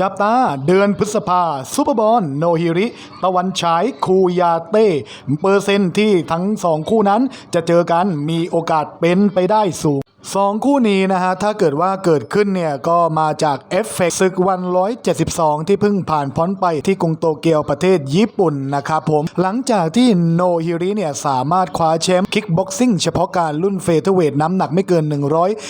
จับตาเดือนพฤษภาซูเปอร์บอลโนฮิริ ตะวันฉายคูยาเต้เปอร์เซ็นต์ที่ทั้งสองคู่นั้นจะเจอกันมีโอกาสเป็นไปได้สูง สองคู่นี้นะฮะ ถ้าเกิดว่าเกิดขึ้นเนี่ย ก็มาจากเอฟเฟกต์ศึกวัน 172 ที่เพิ่งผ่านพ้นไปที่กรุงโตเกียวประเทศญี่ปุ่นนะครับผม หลังจากที่โนฮิริเนี่ย สามารถคว้าแชมป์คิกบ็อกซิ่งเฉพาะการรุ่นเฟเธอร์เวทน้ำหนักไม่เกิน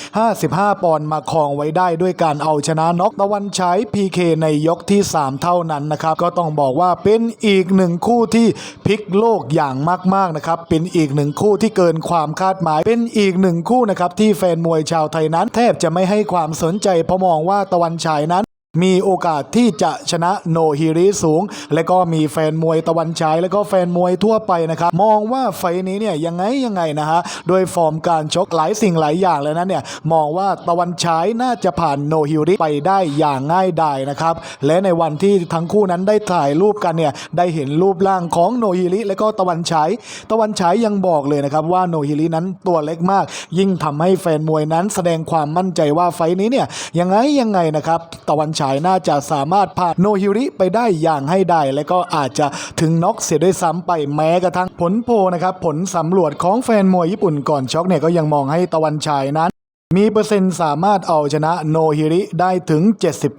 155 ปอนด์มาครองไว้ได้ด้วยการเอาชนะน็อกตะวันฉาย PK ในยกที่ 3 เท่านั้นนะครับ ก็ต้องบอกว่าเป็นอีกหนึ่งคู่ที่พลิกโลกอย่างมากๆนะครับเป็นอีกหนึ่งคู่ที่เกินความคาดหมายเป็นอีกหนึ่งคู่นะครับที่แฟนมวยชาวไทยนั้น แทบจะไม่ให้ความสนใจเพราะมองว่าตะวันฉายนั้น มีโอกาสที่จะชนะโนฮิริสูง และก็มีแฟนมวยตะวันฉาย และก็แฟนมวยทั่วไปนะครับ มองว่าไฟนี้เนี่ยยังไงยังไงนะฮะโดยฟอร์มการชกหลายสิ่งหลายอย่างแล้วนั้นเนี่ยมองว่าตะวันฉายน่าจะผ่านโนฮิริไปได้อย่างง่ายดายนะครับและในวันที่ทั้งคู่นั้นได้ถ่ายรูปกันเนี่ยได้เห็นรูปร่างของโนฮิริและก็ตะวันฉายตะวันฉายยังบอกเลยนะครับว่าโนฮิรินั้นตัวเล็กมาก ยิ่งทำให้แฟนมวยนั้นแสดงความมั่นใจว่าไฟนี้เนี่ยยังไงยังไงนะครับตะวันฉายน่าจะสามารถผ่านโนฮิริไปได้อย่างให้ได้ และก็อาจจะถึงน็อกเสียด้วยซ้ำไปแม้กระทั่งผลโพลนะครับผลสำรวจของแฟนมวยญี่ปุ่นก่อนช็อกเนี่ยก็ยังมองให้ตะวันฉายนั้น มีเปอร์เซ็นต์สามารถเอาชนะโนฮิริได้ถึง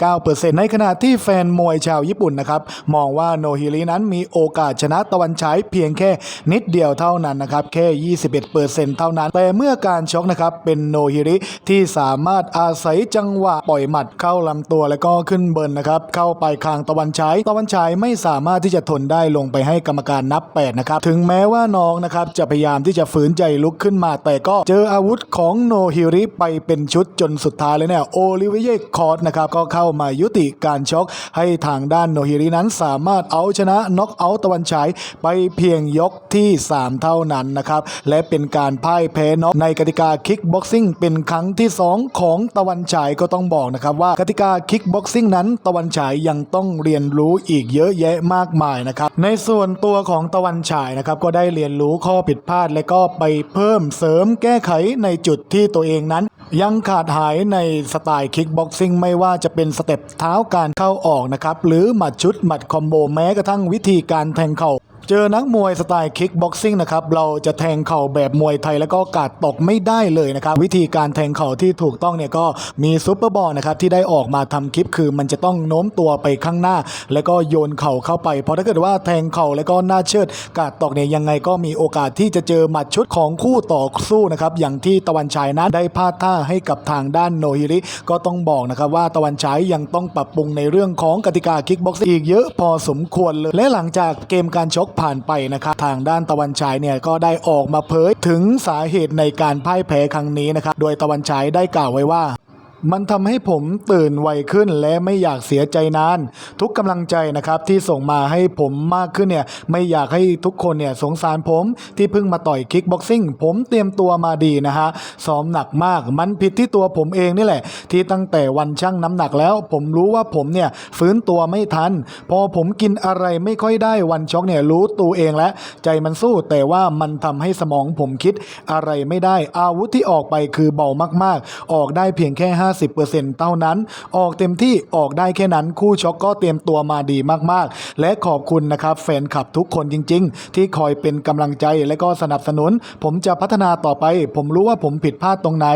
79%ในขณะที่แฟนมวยชาวญี่ปุ่นนะครับ มองว่าโนฮิรินั้นมีโอกาสชนะตะวันฉายเพียงแค่นิดเดียวเท่านั้นนะครับ แค่ 21%เท่านั้น แต่เมื่อการชกนะครับ เป็นโนฮิริที่สามารถอาศัยจังหวะปล่อยหมัดเข้าลำตัวแล้วก็ขึ้นเบิร์นนะครับ เข้าไปคางตะวันฉายตะวันฉายไม่สามารถที่จะทนได้ลงไปให้กรรมการนับ8นะครับถึงแม้ว่าน้องนะครับจะพยายามที่จะฝืนใจลุกขึ้นมา แต่ก็เจออาวุธของโนฮิริไปเป็นชุดจนสุดท้ายเลยเนี่ยโอลิเวียคอร์ดนะครับก็เข้ามายุติการชกให้ทางด้านโนฮิรินั้นสามารถเอาชนะน็อกเอาท์ตะวันฉายไปเพียงยกที่ 3 เท่านั้นนะครับและเป็นการพ่ายแพ้น็อกในกติกาคิกบ็อกซิ่งเป็นครั้งที่ 2 ของตะวันฉายก็ต้องบอกนะครับว่ากติกาคิกบ็อกซิ่งนั้นตะวันฉายยังต้องเรียนรู้อีกเยอะแยะมากมายนะครับในส่วนตัวของตะวันฉายนะครับก็ได้เรียนรู้ข้อผิดพลาดและก็ไปเพิ่มเสริมแก้ไขในจุดที่ตัวเองนั้น ยังขาดหายในสไตล์คิกบ็อกซิ่งไม่ว่าจะเป็นสเต็ปเท้าการเข้าออกนะครับ หรือหมัดชุดหมัดคอมโบแม้กระทั่งวิธีการแทงเข่า เจอนักมวยสไตล์คิกบ็อกซิ่งนะครับ เราจะแทงเข่าแบบมวยไทยแล้วก็กาดตกไม่ได้เลยนะครับ วิธีการแทงเข่าที่ถูกต้องเนี่ยก็มีซูเปอร์บอลนะครับที่ได้ออกมาทำคลิปคือมันจะต้องโน้มตัวไปข้างหน้า แล้วก็โยนเข่าเข้าไป เพราะถ้าเกิดว่าแทงเข่าแล้วก็หน้าเชิด กาดตกเนี่ยยังไงก็มีโอกาสที่จะเจอหมัดชุดของคู่ต่อสู้นะครับอย่างที่ตะวันฉายนั้นได้พลาดท่าให้กับทางด้านโนฮิริก็ต้องบอกนะครับว่าตะวันฉายยังต้องปรับปรุงในเรื่องของกติกาคิกบ็อกซิ่งอีกเยอะพอสมควรเลยและหลังจากเกมการชกผ่านไปนะครับทางด้านตะวันฉายเนี่ยก็ได้ออกมาเผยถึงสาเหตุในการพ่ายแพ้ครั้งนี้นะครับโดยตะวันฉายได้กล่าวไว้ว่า มันทำให้ผมตื่นไวขึ้นและไม่อยากเสียใจนาน ทุกกำลังใจนะครับที่ส่งมาให้ผมมากขึ้นเนี่ยไม่อยากให้ทุกคนเนี่ยสงสารผมที่เพิ่งมาต่อยคิกบ็อกซิ่งผมเตรียมตัวมาดีนะฮะซ้อมหนักมากมันผิดที่ตัวผมเองนี่แหละ ที่ตั้งแต่วันชั่งน้ำหนักแล้ว ผมรู้ว่าผมเนี่ยฟื้นตัวไม่ทัน พอผมกินอะไรไม่ค่อยได้วันช็อกเนี่ยรู้ตัวเองแล้วใจมันสู้แต่ว่ามันทำให้สมองผมคิดอะไรไม่ได้อาวุธที่ออกไปคือเบามากๆ ออกได้เพียงแค่50%เท่านั้น ออกเต็มที่ออกได้แค่นั้นคู่ช็อกก็เตรียมตัวมาดีมากๆ และขอบคุณนะครับแฟนคลับทุกคนจริง ๆ ที่คอยเป็นกำลังใจและก็สนับสนุน ผมจะพัฒนาต่อไป ผมรู้ว่าผมผิดพลาดตรงไหน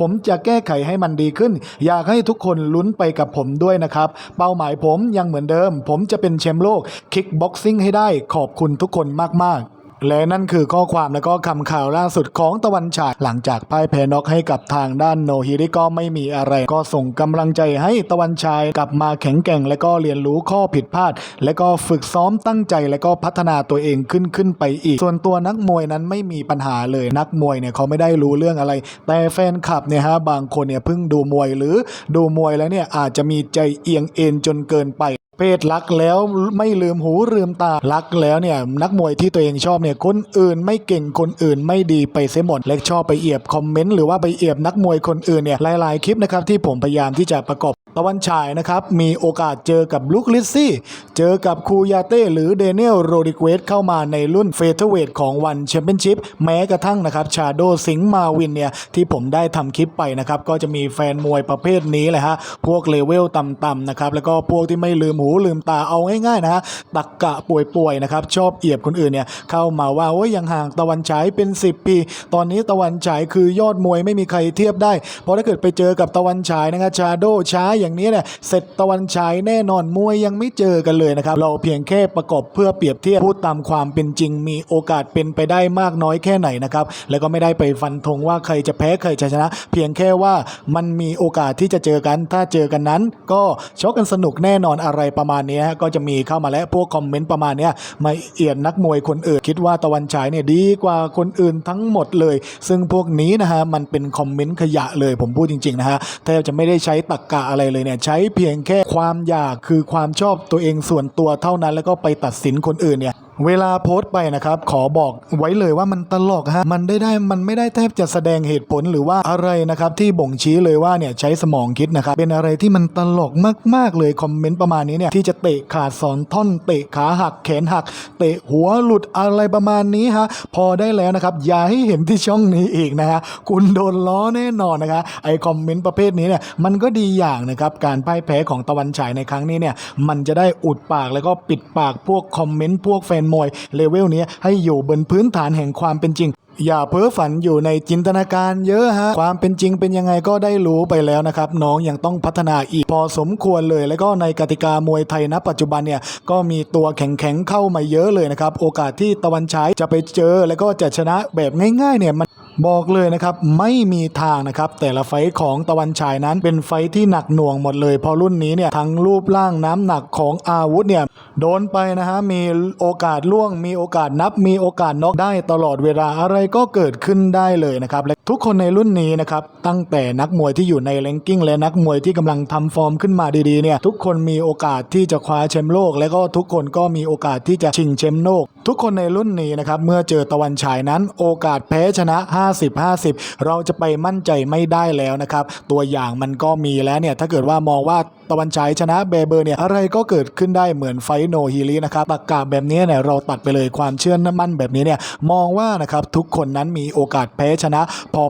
ผมจะแก้ไขให้มันดีขึ้น อยากให้ทุกคนลุ้นไปกับผมด้วยนะครับ เป้าหมายผมยังเหมือนเดิม ผมจะเป็นแชมป์โลกคิกบ็อกซิ่งให้ได้ขอบคุณทุกคนมากๆ และนั่นคือข้อความและก็คำข่าวล่าสุดของตะวันฉายหลังจากพ่ายแพ้น็อกให้กับทางด้านโนฮิริก็ไม่มีอะไร ก็ส่งกำลังใจให้ตะวันฉายกลับมาแข็งแกร่ง และก็เรียนรู้ข้อผิดพลาด และก็ฝึกซ้อมตั้งใจและก็พัฒนาตัวเองขึ้นขึ้นไปอีก ส่วนตัวนักมวยนั้นไม่มีปัญหาเลยนักมวยเนี่ยเขาไม่ได้รู้เรื่องอะไร แต่แฟนคลับเนี่ยฮะบางคนเนี่ยเพิ่งดูมวยหรือดูมวยแล้วเนี่ยอาจจะมีใจเอียงเอ็นจนเกินไป เพศรักแล้วไม่ลืมหูลืมตารักแล้วเนี่ยนักมวยที่ตัวเองชอบเนี่ยคนอื่นไม่เก่งคนอื่นไม่ดีไปเสียหมดและชอบไปเอียบคอมเมนต์หรือว่าไปเอียบนักมวยคนอื่นเนี่ยหลาย ๆ คลิปนะครับที่ผมพยายามที่จะประกอบ ตะวันฉายนะครับมีโอกาสเจอกับลุคลิซซี่ เจอกับคูยาเต้หรือเดเนียลโรดิเกวสเข้ามาในรุ่นเฟเธอร์เวทของวันแชมเปี้ยนชิพแม้กระทั่งนะครับชาโดสิงมาวินเนี่ยที่ผมได้ทำคลิปไปนะครับก็จะมีแฟนมวยประเภทนี้แหละฮะพวกเลเวลต่ำๆนะครับแล้วก็พวกที่ไม่ลืมหูลืมตาเอาง่ายๆนะฮะตักกะป่วยๆนะครับชอบเอียบคนอื่นเนี่ยเข้ามาว่าโอ้ยยังห่างตะวันฉายเป็น 10 ปี ตอนนี้ตะวันฉายคือยอดมวยไม่มีใครเทียบได้เพราะถ้าเกิดไปเจอกับตะวันฉายนะครับชาโดช้าอย่างนี้เนี่ยเสร็จตะวันฉายแน่นอนมวยยังไม่เจอกันเลยนะครับ เราเพียงแค่ประกอบเพื่อเปรียบเทียบพูดตามความเป็นจริง มีโอกาสเป็นไปได้มากน้อยแค่ไหนนะครับ แล้วก็ไม่ได้ไปฟันธงว่าใครจะแพ้ใครจะชนะ เพียงแค่ว่ามันมีโอกาสที่จะเจอกัน ถ้าเจอกันนั้น ก็ชกกันสนุกแน่นอนอะไรประมาณนี้ก็จะมีเข้ามาแล้วพวกคอมเมนต์ประมาณนี้มาเอียดนักมวยคนอื่น คิดว่าตะวันฉายเนี่ยดีกว่าคนอื่นทั้งหมดเลย ซึ่งพวกนี้นะฮะมันเป็นคอมเมนต์ขยะเลยผมพูดจริงๆนะฮะแทบจะไม่ได้ใช้ตรกกะอะไรเลยเนี่ยใช้เพียงแค่ความอยากคือความชอบตัวเองส่วนตัวเท่านั้น แล้วก็ไปตัดสินคนอื่นเนี่ยเวลาโพสต์ไปนะครับ ขอบอกไว้เลยว่ามันตลกฮะ มันได้ได้มันไม่ได้แทบจะแสดงเหตุผลหรือว่าอะไรนะครับ ที่บ่งชี้เลยว่าเนี่ยใช้สมองคิดนะครับ เป็นอะไรที่มันตลกมาก ๆ เลยคอมเมนต์ประมาณนี้เนี่ยที่จะเตะขาดสอนท่อน เตะขาหักแขนหัก เตะหัวหลุดอะไรประมาณนี้ฮะพอได้แล้วนะครับ อย่าให้เห็นที่ช่องนี้อีกนะฮะคุณโดนล้อแน่นอนนะคะไอคอมเมนต์ประเภทนี้เนี่ยมันก็ดีอย่างนะครับการพ่ายแพ้ของตะวันฉายในครั้งนี้เนี่ยมันจะได้อุดปากแล้วก็ปิดปากพวกคอมเมนต์พวกแฟนมวยเลเวลนี้ให้อยู่บนพื้นฐานแห่งความเป็นจริง อย่าเพ้อฝันอยู่ในจินตนาการเยอะฮะ ความเป็นจริงเป็นยังไงก็ได้รู้ไปแล้วนะครับ น้องยังต้องพัฒนาอีกพอสมควรเลย แล้วก็ในกติกามวยไทยณปัจจุบันเนี่ยก็มีตัวแข็งๆเข้ามาเยอะเลยนะครับ โอกาสที่ตะวันฉายจะไปเจอแล้วก็จะชนะแบบง่ายๆเนี่ยมัน บอกเลยนะครับไม่มีทางนะครับแต่ละไฟของตะวันฉายนั้นเป็นไฟที่หนักหน่วงหมดเลยเพราะรุ่นนี้เนี่ยทั้งรูปร่างน้ำหนักของอาวุธเนี่ยโดนไปนะฮะมีโอกาสล่วง มีโอกาสนับ มีโอกาสน็อกได้ตลอดเวลาอะไรก็เกิดขึ้นได้เลยนะครับและทุกคนในรุ่นนี้นะครับตั้งแต่นักมวยที่อยู่ในแรงกิ้งและนักมวยที่กำลังทำฟอร์มขึ้นมาดีๆเนี่ยทุกคนมีโอกาสที่จะคว้าแชมป์โลก และก็ทุกคนก็มีโอกาสที่จะชิงแชมป์โลก ทุกคนในรุ่นนี้นะครับเมื่อเจอตะวันฉายนั้น โอกาสแพ้ชนะ50-50 เราจะไปมั่นใจไม่ได้แล้วนะครับ ตัวอย่างมันก็มีแล้วเนี่ย ถ้าเกิดว่ามองว่า ตะวันฉายชนะเบเบอร์เนี่ยอะไรก็เกิดขึ้นได้เหมือนไฟโนฮิรินะครับตรกกาแบบนี้เนี่ยเราตัดไปเลยความเชื่อมั่นแบบนี้เนี่ยมองว่านะครับทุกคนนั้นมีโอกาสแพ้ชนะ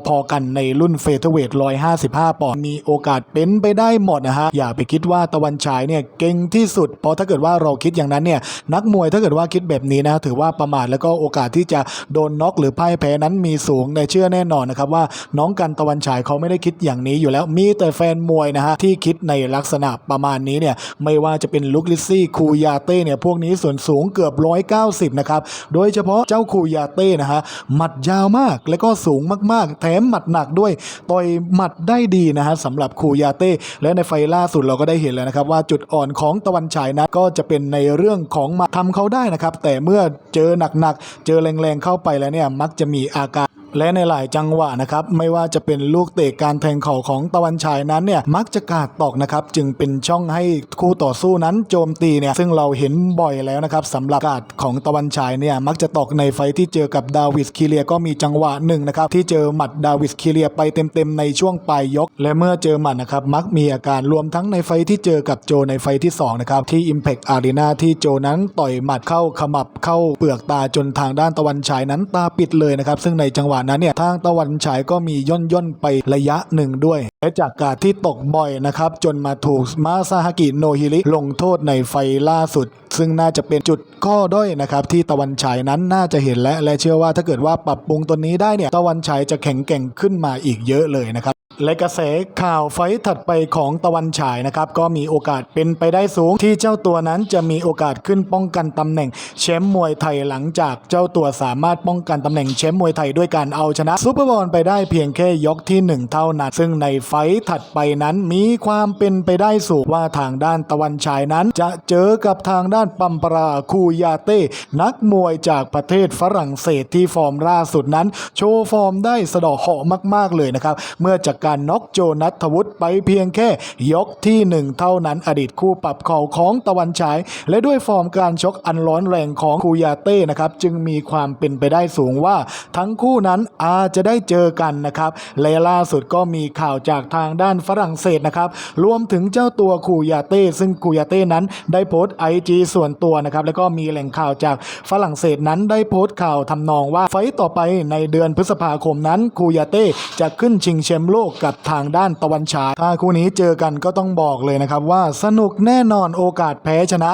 พอๆกันในรุ่นเฟเธอร์เวท155 ปอนด์มีโอกาสเป็นไปได้หมดนะฮะอย่าไปคิดว่าตะวันฉายเนี่ยเก่งที่สุด เพราะถ้าเกิดว่าเราคิดอย่างนั้นเนี่ยนักมวยถ้าเกิดว่าคิดแบบนี้นะถือว่าประมาทแล้วก็โอกาสที่จะโดนน็อกหรือพ่ายแพ้นั้นมีสูงในเชื่อแน่นอนนะครับว่าน้องกันตะวันฉายเขาไม่ได้คิดอย่างนี้อยู่แล้วมีแต่แฟนมวยนะฮะที่คิดในลักษณะประมาณนี้เนี่ยไม่ว่าจะเป็นลุคลิซซี่คูยาเต้เนี่ยพวกนี้ส่วนสูงเกือบ 190 นะครับ โดยเฉพาะเจ้าคูยาเต้นะฮะหมัดยาวมากแล้วก็สูงมากๆ แถมหมัดหนักด้วยต่อยหมัดได้ดีนะฮะสำหรับคูยาเต้และในไฟล่าสุดเราก็ได้เห็นแล้วนะครับ ว่าจุดอ่อนของตะวันฉายนั้นก็จะเป็นในเรื่องของมาทำเขาได้นะครับ แต่เมื่อเจอหนักๆเจอแรงๆเข้าไปแล้วเนี่ยมักจะมีอาการ และในหลายจังหวะนะครับไม่ว่าจะเป็นลูกเตะการแทงเข่าของตะวันฉายนั้นเนี่ยมักจะกาดตอกนะครับจึงเป็นช่องให้คู่ต่อสู้นั้นโจมตีเนี่ยซึ่งเราเห็นบ่อยแล้วนะครับสำหรับกาดของตะวันฉายเนี่ยมักจะตอกในไฟที่เจอกับดาวิสคิเลียก็มีจังหวะหนึ่งนะครับที่เจอหมัดดาวิสคิเลียไปเต็มๆในช่วงปลายยก และเมื่อเจอหมัดนะครับมักมีอาการรวมทั้งในไฟที่เจอกับโจในไฟที่สองนะครับที่ Impact Arena ที่โจนั้นต่อยหมัดเข้าขมับเข้าเปลือกตาจนทางด้านตะวันฉายนั้นตาปิดเลยนะครับซึ่งในจังหวะนั้นเนี่ยทางตะวันฉายก็มีย่นย่นๆไประยะหนึ่งด้วย และจากการที่ตกบ่อยนะครับ จนมาถูกมาซาฮากิโนฮิริลงโทษในไฟล่าสุด ซึ่งน่าจะเป็นจุดข้อด้อยนะครับที่ตะวันฉายนั้นน่าจะเห็นและและเชื่อว่าถ้าเกิดว่าปรับปรุงตัวนี้ได้เนี่ยตะวันฉายจะแข็งแกร่งขึ้นมาอีกเยอะเลยนะครับ และกระแสข่าวไฟถัดไปของตะวันฉายนะครับ ก็มีโอกาสเป็นไปได้สูง ที่เจ้าตัวนั้นจะมีโอกาสขึ้นป้องกันตำแหน่งแชมป์มวยไทยหลังจากเจ้าตัวสามารถป้องกันตำแหน่งแชมป์มวยไทยด้วยการเอาชนะซูเปอร์บอลไปได้เพียงแค่ยกที่หนึ่งเท่านั้น ซึ่งในไฟถัดไปนั้นมีความเป็นไปได้สูงว่าทางด้านตะวันฉายนั้น จะเจอกับทางด้านปัมปราคูยาเต้นักมวยจากประเทศฝรั่งเศสที่ฟอร์มล่าสุดนั้น โชว์ฟอร์มได้สะดอกเหาะมาก ๆเลยนะครับเมื่อจากการน็อกโจนัทวุฒิไปเพียงแค่ยกที่หนึ่งเท่านั้นอดีตคู่ปรับเข่าของตะวันฉาย และด้วยฟอร์มการชกอันร้อนแรงของคูยาเต้นะครับจึงมีความเป็นไปได้สูงว่า ทั้งคู่นั้นอาจจะได้เจอกันนะครับและล่าสุดก็มีข่าวจากทางด้านฝรั่งเศสนะครับรวมถึงเจ้าตัวคูยาเต้ซึ่งคูยาเต้นั้นได้โพสต์ไอจีส่วนตัวนะครับแล้วก็มีแหล่งข่าวจากฝรั่งเศสนั้นได้โพสต์ข่าวทำนองว่าไฟต์ต่อไปในเดือนพฤษภาคมนั้นคูยาเต้จะขึ้นชิงแชมป์โลกกับทางด้านตะวันฉายถ้าคู่นี้เจอกันก็ต้องบอกเลยนะครับว่าสนุกแน่นอนโอกาสแพ้ชนะ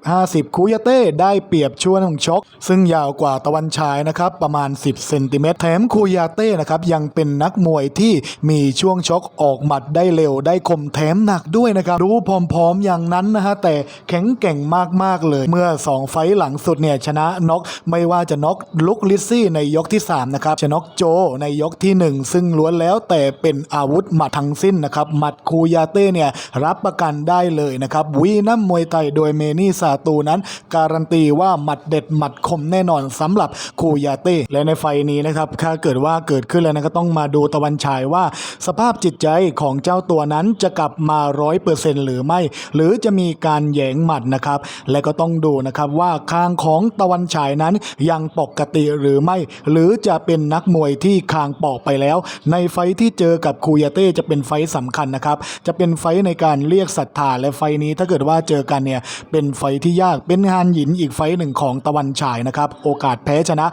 50-50 คูยาเต้ได้เปรียบช่วงชก ซึ่งยาวกว่าตะวันฉายนะครับประมาณ 10 เซนติเมตรแถมคูยาเต้นะครับยังเป็นนักมวยที่มีช่วงชกออกหมัดได้เร็วได้คมแถมหนักด้วยนะครับดูพร้อมๆอย่างนั้นนะฮะแต่แข็งแกร่งมากๆเลย เมื่อ 2 ไฟหลังสุดเนี่ยชนะน็อกไม่ว่าจะน็อกลุกลิซซี่ในยกที่3นะครับชนะโจในยกที่ 1 ซึ่งล้วนแล้วแต่เป็นอาวุธหมัดทั้งสิ้นนะครับหมัดคูยาเต้เนี่ยรับประกันได้เลยนะครับวีน้ำมวยไทยโดยเมนี่ซาตูนั้น การันตีว่าหมัดเด็ดหมัดคมแน่นอนสำหรับคูยาเต้และในไฟนี้นะครับถ้าเกิดว่าเกิดขึ้นแล้วนะก็ต้องมาดูตะวันฉายว่า สภาพจิตใจของเจ้าตัวนั้นจะกลับมาร้อยเปอร์เซ็นต์หรือไม่ หรือจะมีการแยงหมัดนะครับและก็ต้องดูนะครับว่าคางของตะวันฉายนั้นยังปกติหรือไม่ หรือจะเป็นนักมวยที่คางปอกไปแล้ว ในไฟท์ที่เจอกับคูยาเต้จะเป็นไฟท์สำคัญนะครับ จะเป็นไฟในการเรียกศรัทธาและไฟนี้ถ้าเกิดว่าเจอกันเนี่ยเป็นไฟที่ยากเป็นฮานหยินอีกไฟหนึ่งของตะวันฉายนะครับโอกาสแพ้ชนะ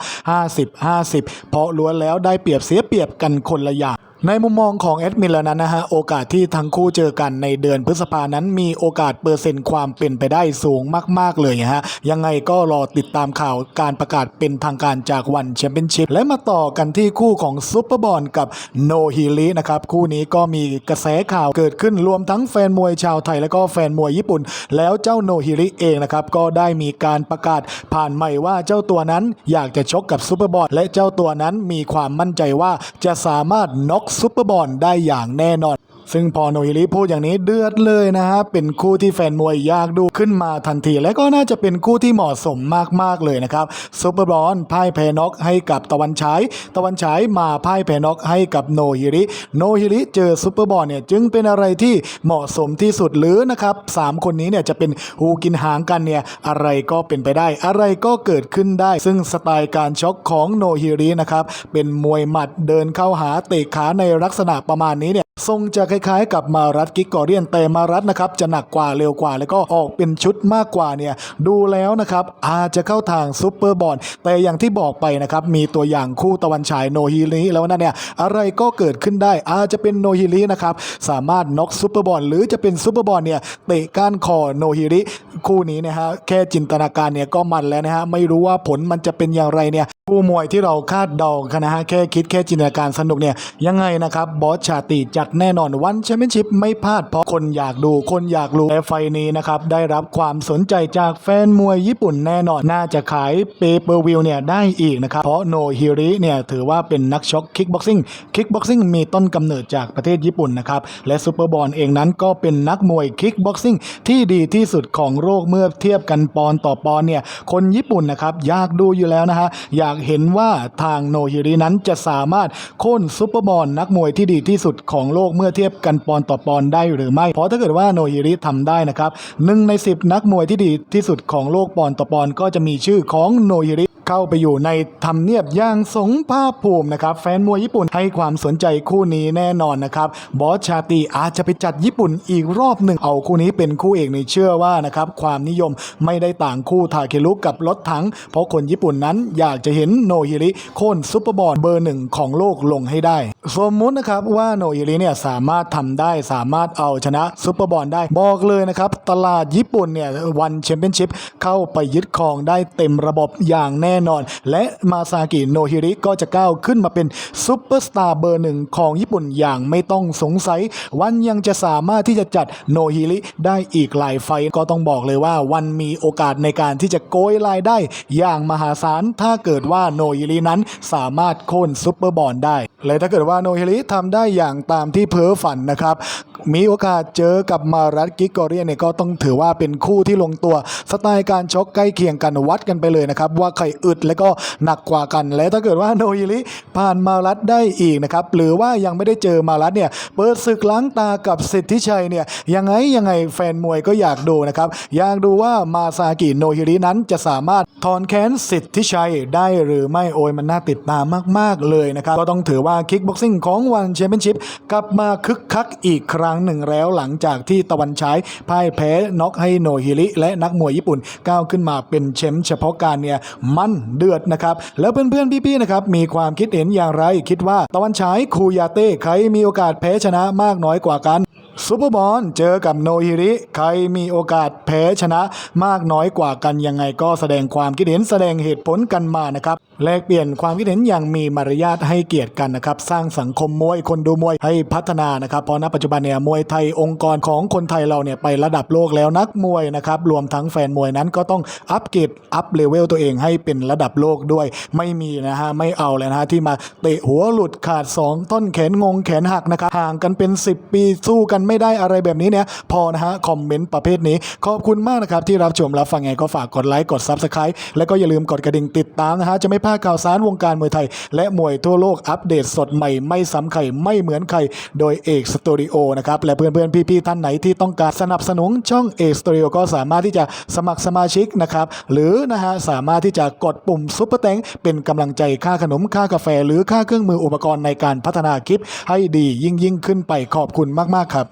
50-50 เพราะล้วนแล้วได้เปรียบเสียเปรียบกันคนละอย่าง ในมุมมองของแอดมินแล้วนั้นนะฮะโอกาสที่ทั้งคู่เจอกันในเดือนพฤษภานั้นมีโอกาสเปอร์เซ็นต์ความเป็นไปได้สูงมาก ๆ เลยฮะยังไงก็รอติดตามข่าวการประกาศเป็นทางการจากวันแชมเปี้ยนชิพและมาต่อกันที่คู่ของซุปเปอร์บอลกับโนฮิลินะครับ คู่นี้ก็มีกระแสข่าวเกิดขึ้นรวมทั้งแฟนมวยชาวไทย และก็แฟนมวยญี่ปุ่น แล้วเจ้าโนฮิริเองนะครับก็ได้มีการประกาศผ่านใหม่ว่าเจ้าตัวนั้นอยากจะชกกับซุปเปอร์บอลและเจ้าตัวนั้นมีความมั่นใจว่าจะสามารถน็อกซุปเปอร์บอลได้อย่างแน่นอน ซึ่งพอโนฮิริพูดอย่างนี้เดือดเลยนะฮะ เป็นคู่ที่แฟนมวยอยากดูขึ้นมาทันที และก็น่าจะเป็นคู่ที่เหมาะสมมากๆเลยนะครับซุปเปอร์บอลพ่ายแพ้น็อกให้กับตะวันฉาย ตะวันฉายมาพ่ายแพ้น็อกให้กับโนฮิริ โนฮิริเจอซุปเปอร์บอลเนี่ยจึงเป็นอะไรที่เหมาะสมที่สุดหรือนะครับสามคนนี้เนี่ยจะเป็นหูกินหางกันเนี่ยอะไรก็เป็นไปได้ อะไรก็เกิดขึ้นได้ ซึ่งสไตล์การช็อกของโนฮิรินะครับเป็นมวยหมัดเดินเข้าหาเตะขาในลักษณะประมาณนี้เนี่ยทรงจะคคล้ายๆ กับมารัดกิกกอเรียนแต่มารัดนะครับจะหนักกว่าเร็วกว่า แล้วก็ออกเป็นชุดมากกว่าเนี่ยดูแล้วนะครับอาจจะเข้าทางซุปเปอร์บอลแต่อย่างที่บอกไปนะครับมีตัวอย่างคู่ตะวันฉายโนฮิริแล้วนั่นเนี่ยอะไรก็เกิดขึ้นได้อาจจะเป็นโนฮิรินะครับสามารถน็อกซุปเปอร์บอลหรือจะเป็นซุปเปอร์บอลเนี่ยเตะก้านคอโนฮิริคู่นี้นะฮะแค่จินตนาการเนี่ยก็มันแล้วนะฮะไม่รู้ว่าผลมันจะเป็นอย่างไรเนี่ย ผู้มวยที่เราคาดเดากันนะฮะแค่คิดแค่จินตนาการสนุกเนี่ยยังไงนะครับบอสชาติจัดแน่นอนวันแชมเปี้ยนชิพไม่พลาดเพราะคนอยากดูคนอยากรู้และไฟนี้นะครับได้รับความสนใจจากแฟนมวยญี่ปุ่นแน่นอน น่าจะขายเปเปอร์วิวเนี่ยได้อีกนะครับเพราะโนฮิริเนี่ยถือว่าเป็นนักชกคิกบ็อกซิ่งคิกบ็อกซิ่งมีต้นกำเนิดจากประเทศญี่ปุ่นนะครับและซูเปอร์บอลเองนั้นก็เป็นนักมวยคิกบ็อกซิ่งที่ดีที่สุดของโลกเมื่อเทียบกันปอนต่อปอนเนี่ยคนญี่ปุ่นนะครับอยากดูอยู่แล้วนะฮะอยากเห็นว่าทางโนฮิรินั้นจะสามารถโค่นซูเปอร์บอลนักมวยที่ดีที่สุดของโลกเมื่อเทียบกันปอนต่อปอนได้หรือไม่ เพราะถ้าเกิดว่าโนฮิริทำได้นะครับหนึ่งใน 10 นักมวยที่ดีที่สุดของโลกปอนต่อปอนก็จะมีชื่อของโนฮิริ เข้าไปอยู่ในทำเนียบอย่างสงภาคภูมินะครับแฟนมวยญี่ปุ่นให้ความสนใจคู่นี้แน่นอนนะครับบอสชาติอาจจะไปจัดญี่ปุ่นอีกรอบหนึ่งเอาคู่นี้เป็นคู่เอกในเชื่อว่านะครับความนิยมไม่ได้ต่างคู่ทาเคลุกับรถถัง เพราะคนญี่ปุ่นนั้นอยากจะเห็นโนฮิริโค่นซุปเปอร์บอลเบอร์หนึ่งของโลกลงให้ได้ สมมุตินะครับว่าโนฮิริเนี่ยสามารถทำได้สามารถเอาชนะซุปเปอร์บอลได้บอกเลยนะครับตลาดญี่ปุ่นเนี่ยวันแชมเปี้ยนชิพเข้าไปยึดครองได้เต็มระบบอย่างแน่นอน และมาซากิโนฮิริก็จะก้าวขึ้นมาเป็นซุปเปอร์สตาร์เบอร์หนึ่งของญี่ปุ่นอย่างไม่ต้องสงสัย วันยังจะสามารถที่จะจัดโนฮิริได้อีกหลายไฟต์ก็ต้องบอกเลยว่าวันมีโอกาสในการที่จะโกยรายได้อย่างมหาศาลถ้าเกิดว่าโนฮิรินั้นสามารถโค่นซุปเปอร์บอลได้ และถ้าเกิดว่าโนฮิริทำได้อย่างตามที่เพ้อฝันนะครับมีโอกาสเจอกับมารัตกิกอเรียนเนี่ยก็ต้องถือว่าเป็นคู่ที่ลงตัว สไตล์การชกใกล้เคียงกันวัดกันไปเลยนะครับ ว่าใครอึดและก็หนักกว่ากัน และถ้าเกิดว่าโนฮิริผ่านมารัดได้อีกนะครับหรือว่ายังไม่ได้เจอมารัดเนี่ยเปิดศึกล้างตากับสิทธิชัยเนี่ยยังไงยังไงแฟนมวยก็อยากดูนะครับอยากดูว่ามาซากิโนฮิรินั้นจะสามารถ ถอนแค้นสิทธิชัยได้หรือไม่โอยมันน่าติดตามมาก ๆ เลยนะครับ ก็ต้องถือว่าคิกบ็อกซิ่งของวันแชมเปี้ยนชิพกลับมาคึกคักอีกครั้งหนึ่งแล้วหลังจากที่ตะวันฉายพ่ายแพ้น็อกให้โนฮิริ และนักมวยญี่ปุ่นก้าวขึ้นมาเป็นแชมป์เฉพาะการเนี่ยมันเดือดนะครับ แล้วเพื่อนๆพี่ๆนะครับมีความคิดเห็นอย่างไร คิดว่าตะวันฉายคูยาเต้ใครมีโอกาสแพ้ชนะมากน้อยกว่ากัน ซูเปอร์บอลเจอกับโนฮิริ ใครมีโอกาสแพ้ชนะมากน้อยกว่ากันยังไงก็แสดงความคิดเห็นแสดงเหตุผลกันมานะครับแลกเปลี่ยนความคิดเห็นอย่างมีมารยาทให้เกียรติกันนะครับสร้างสังคมมวยคนดูมวยให้พัฒนานะครับเพราะณปัจจุบันเนี่ยมวยไทยองค์กรของคนไทยเราเนี่ยไประดับโลกแล้วนักมวยนะครับรวมทั้งแฟนมวยนั้นก็ต้องอัปเกรดอัพเลเวลตัวเองให้เป็นระดับโลกด้วยไม่มีนะฮะไม่เอาเลยนะฮะที่มาเตะหัวหลุดขาด 2 ต้นแขนงงแขนหักนะครับห่างกันเป็น 10 ปีสู้กันไม่ได้อะไรแบบนี้เนี่ยพอนะฮะคอมเมนต์ประเภทนี้ขอบคุณมากนะครับที่รับชมรับฟังไงก็ฝากกดไลค์กด Subscribe แล้วก็อย่าลืมกดกระดิ่งติดตามนะฮะจะไม่พลาดข่าวสารวงการมวยไทย และมวยทั่วโลกอัปเดตสดใหม่ไม่ซ้ำใครไม่เหมือนใคร โดยเอกสตูดิโอนะครับ และเพื่อนๆพี่ๆท่านไหนที่ต้องการสนับสนุนช่องเอกสตูดิโอก็สามารถที่จะสมัครสมาชิกนะครับ หรือนะฮะสามารถที่จะกดปุ่มซุปเปอร์แตงเป็นกำลังใจค่าขนมค่ากาแฟ หรือค่าเครื่องมืออุปกรณ์ในการพัฒนาคลิปให้ดียิ่งยิ่งขึ้นไปขอบคุณมากๆครับ